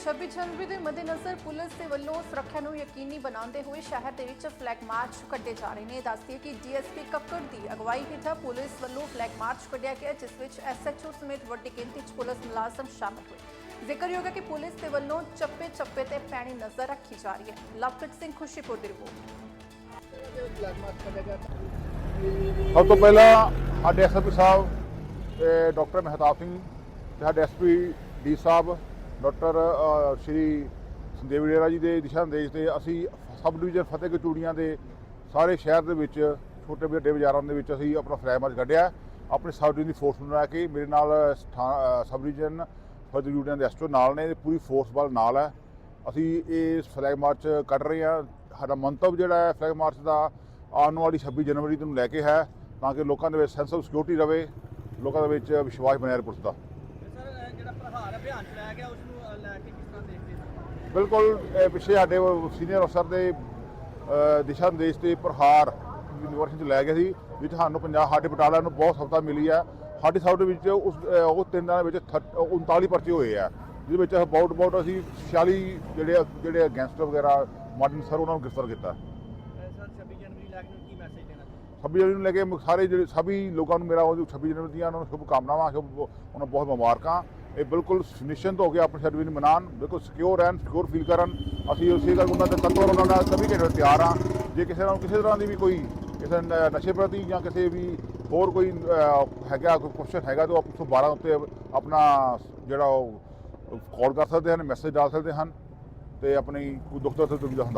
26 ਜਨਵਰੀ ਦੇ ਮੱਦੇਨਜ਼ਰ ਪੁਲਿਸ ਦੇ ਵੱਲੋਂ ਸੁਰੱਖਿਆ ਨੂੰ ਯਕੀਨੀ ਬਣਾਉਂਦੇ ਹੋਏ ਸ਼ਹਿਰ ਦੇ ਵਿੱਚ ਫਲੈਗ ਮਾਰਚ ਕੱਢੇ ਜਾ ਰਹੇ ਨੇ। ਦੱਸਦੀਏ ਕਿ ਡੀਐਸਪੀ ਕੱਕੜ ਦੀ ਅਗਵਾਈ ਹੇਠ ਪੁਲਿਸ ਵੱਲੋਂ ਫਲੈਗ ਮਾਰਚ ਕੱਢਿਆ ਗਿਆ, ਜਿਸ ਵਿੱਚ ਐਸਐਚਓ ਸਮੇਤ ਵੱਡੀ ਗਿਣਤੀ 'ਚ ਪੁਲਿਸ ਮੁਲਾਜ਼ਮ ਸ਼ਾਮਲ ਹੋਏ। ਜ਼ਿਕਰਯੋਗ ਹੈ ਕਿ ਪੁਲਿਸ ਦੇ ਵੱਲੋਂ ਚੱਪੇ ਚੱਪੇ ਤੇ ਪੈਣੀ ਨਜ਼ਰ ਰੱਖੀ ਜਾ ਰਹੀ ਹੈ। ਲਵਪ੍ਰੀਤ ਸਿੰਘ ਖੁਸ਼ੀਪੁਰ ਦੀ ਰਿਪੋਰਟ। ਸਭ ਤੋਂ ਪਹਿਲਾਂ ਸਾਡੇ ਐਸਐਸਪੀ ਸਾਹਿਬ ਡਾਕਟਰ ਮਹਿਤਾਬ ਸਿੰਘ ਸਾਡੇ SP D sahib doctor Shri Sandev Dera ji ਦੇ ਦਿਸ਼ਾ ਨਿਰਦੇਸ਼ ਤੇ ਅਸੀਂ ਸਬ ਡਿਵੀਜ਼ਨ ਫਤਿਹਗੜ੍ਹ ਚੂੜੀਆਂ ਦੇ ਸਾਰੇ ਸ਼ਹਿਰ ਦੇ ਵਿੱਚ, ਛੋਟੇ ਵੱਡੇ ਬਾਜ਼ਾਰਾਂ ਦੇ ਵਿੱਚ ਅਸੀਂ ਆਪਣਾ ਫਲੈਗ ਮਾਰਚ ਕੱਢਿਆ। ਆਪਣੇ ਸਬ ਡਿਵੀਜ਼ਨ ਦੀ ਫੋਰਸ ਨੂੰ ਲੈ ਕੇ ਮੇਰੇ ਨਾਲ ਸਥਾ- ਸਬ ਡਿਵੀਜ਼ਨ ਫਤਿਹਗੜ੍ਹ ਚੂੜੀਆਂ ਦੇ ਐਸਟੋ ਨਾਲ ਨੇ, ਪੂਰੀ ਫੋਰਸ ਬਲ ਨਾਲ ਹੈ। ਅਸੀਂ ਇਹ ਫਲੈਗ ਮਾਰਚ ਕੱਢ ਰਹੇ ਹਾਂ। ਸਾਡਾ ਮੰਤਵ ਜਿਹੜਾ ਹੈ ਫਲੈਗ ਮਾਰਚ ਦਾ ਆਉਣ ਵਾਲੀ 26 ਜਨਵਰੀ ਨੂੰ ਲੈ ਕੇ ਹੈ, ਤਾਂ ਕਿ ਲੋਕਾਂ ਦੇ ਵਿੱਚ ਸੈਂਸ ਆਫ ਸਿਕਿਉਰਿਟੀ ਰਵੇ, ਲੋਕਾਂ ਦੇ ਵਿੱਚ ਵਿਸ਼ਵਾਸ ਬਣਿਆ ਰਹੇ ਪੁਲਿਸ ਦਾ। ਪ੍ਰਹਾਰ ਅਭਿਆਨ ਚਲਾਇਆ ਗਿਆ ਉਸ ਨੂੰ ਅ, ਲੈ ਕੇ ਕਿਸ ਤਰ੍ਹਾਂ ਦੇਖਦੇ ਹੋ? ਬਿਲਕੁਲ ਇਹ ਪਿੱਛੇ ਸਾਡੇ ਸੀਨੀਅਰ ਅਫਸਰ ਦੇ ਦਿਸ਼ਾ ਨਿਰਦੇਸ਼ ਤੇ ਪ੍ਰਹਾਰ ਯੂਨੀਵਰਸਿਟੀ 'ਚ ਲੈ ਗਏ ਸੀ ਵਿੱਚ ਸਾਨੂੰ ਪੰਜਾਬ ਸਾਡੇ ਬਟਾਲਾ ਨੂੰ ਬਹੁਤ ਸਫਲਤਾ ਮਿਲੀ ਹੈ ਸਾਡੀ ਸਾਈਡ ਵਿੱਚ ਉਸ ਉਹ ਤਿੰਨ ਦਿਨਾਂ ਵਿੱਚ ਥ- 39 ਪਰਚੇ ਹੋਏ ਆ। ਜਿਹਦੇ ਵਿੱਚ ਅਬਾਊਟ ਅਬਾਊਟ ਅਸੀਂ 46 ਜਿਹੜੇ ਜਿਹੜੇ ਗੈਂਗਸਟਰ ਵਗੈਰਾ ਮਾਡਰਨ ਸਰ ਉਹਨਾਂ ਨੂੰ ਗ੍ਰਿਫਤਾਰ ਕੀਤਾ। ਸਰ 26 ਜਨਵਰੀ ਲੈ ਕੇ ਕੀ ਮੈਸੇਜ ਦੇਣਾ ਚਾਹੁੰਦੇ 26 ਜਨਵਰੀ ਨੂੰ ਲੈ ਕੇ ਸਾਰੇ ਜਿਹੜੇ ਸਭੀ ਲੋਕਾਂ ਨੂੰ ਮੇਰਾ ਉਹ 26 ਜਨਵਰੀ ਦੀਆਂ ਉਹਨਾਂ ਨੂੰ ਸ਼ੁਭ ਕਾਮਨਾਵਾਂ ਸ਼ੁਭ ਉਹਨਾਂ ਨੂੰ ਬਹੁਤ ਮੁਬਾਰਕਾਂ। ਇਹ ਬਿਲਕੁਲ ਨਿਸ਼ਚਿੰਤ ਹੋ ਕੇ ਆਪਣੇ ਸਰਵਿਸ ਨੂੰ ਮਨਾਉਣ ਬਿਲਕੁਲ ਸਿਕਿਉਰ ਐਂਡ ਸਿਕਿਉਰ ਫੀਲ ਕਰਨ। ਅਸੀਂ ਉਸੇ ਗੱਲ ਉਹਨਾਂ ਦੇ ਤੱਤਵਰ ਉਹਨਾਂ ਨਾਲ ਸਭੀ ਘੰਟੇ ਤਿਆਰ ਹਾਂ। ਜੇ ਕਿਸੇ ਨਾਲ, ਕਿਸੇ ਤਰ੍ਹਾਂ ਦੀ ਵੀ ਕੋਈ ਕਿਸੇ ਨਸ਼ੇ ਪ੍ਰਤੀ ਜਾਂ ਕਿਸੇ ਵੀ ਹੋਰ ਕੋਈ ਹੈਗਾ, ਕੋਈ ਕੁਐਸਚਨ ਹੈਗਾ ਤਾਂ ਆਪ 112 ਉੱਤੇ ਆਪਣਾ ਜਿਹੜਾ ਉਹ ਕਾਲ ਕਰ ਸਕਦੇ ਹਨ ਮੈਸੇਜ ਡਾਲ ਸਕਦੇ ਹਨ ਤੇ ਆਪਣੀ ਕੋਈ ਦੁੱਖ ਦਰਦ ਤੋਂ ਵੀ ਹੁੰਦਾ।